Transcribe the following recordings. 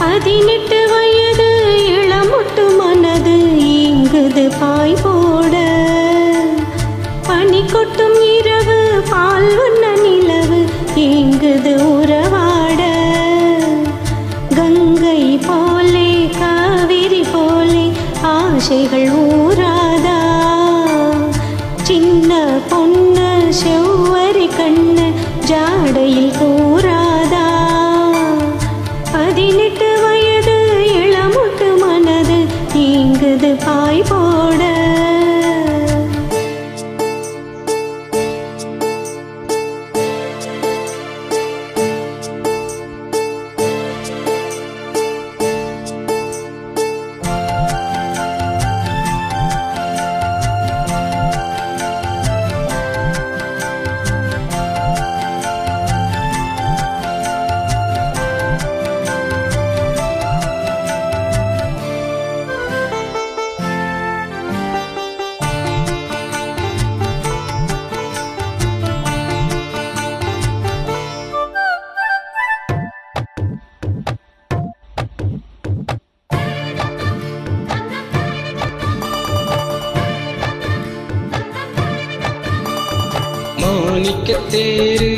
பதினெட்டு வயது இளமுட்டு மனது இங்குது பாய் ஆசைகள் ஊராதா சின்ன பொண்ணு செவ்வரி கண்ணு ஜாடையில் கூறாதா பதினெட்டு வயது இளமுட்டு மனது நீங்குது பாய் போட மாணிக்கத்தேரு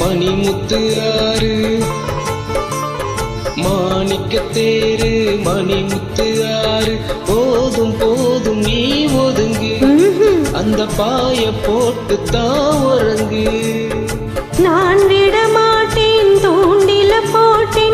மணிமுத்து ஆறு மாணிக்கத்தேரு மணிமுத்து ஆறு போதும் போதும் நீ ஒதுங்கு. அந்த பாய போட்டு தான் உறங்கு. நான் விட மாட்டேன் தூண்டில போட்டேன்.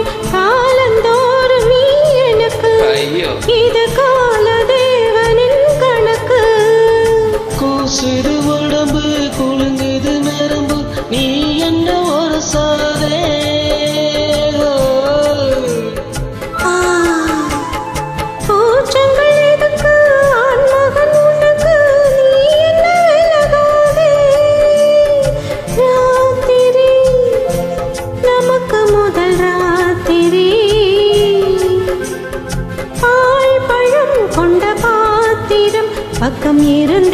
பக்கம் இருந்திட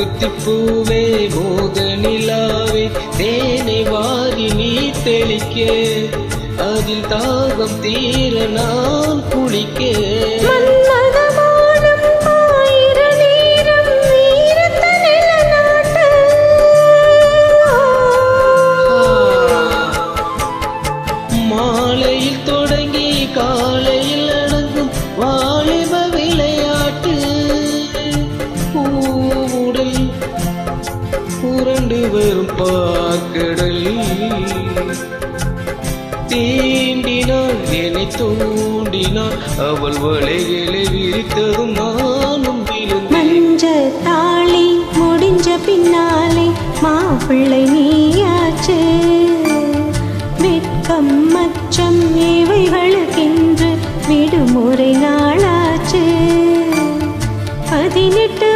மூக்குத்தி பூவே மோத நிலாவே தேனை வாரி நீ தெளிக்க. அதில் தாகம் தீர நான் குளிக்க. பாக்கடல் வரும் தீண்டினாள் என்னை தூண்டினாள் அவள் வலைகளை விரித்ததும் நானும் விழுந்தேன். மஞ்ச தாளி முடிஞ்ச பின்னாலே மாப்பிள்ளை நீயாச்சு. வெட்கம் மச்சம் இவைகளுக்கென்று விடுமுறை நாளாச்சு. பதினெட்டு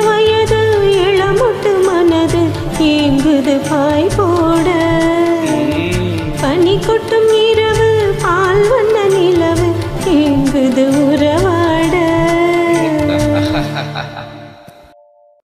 பாய் போட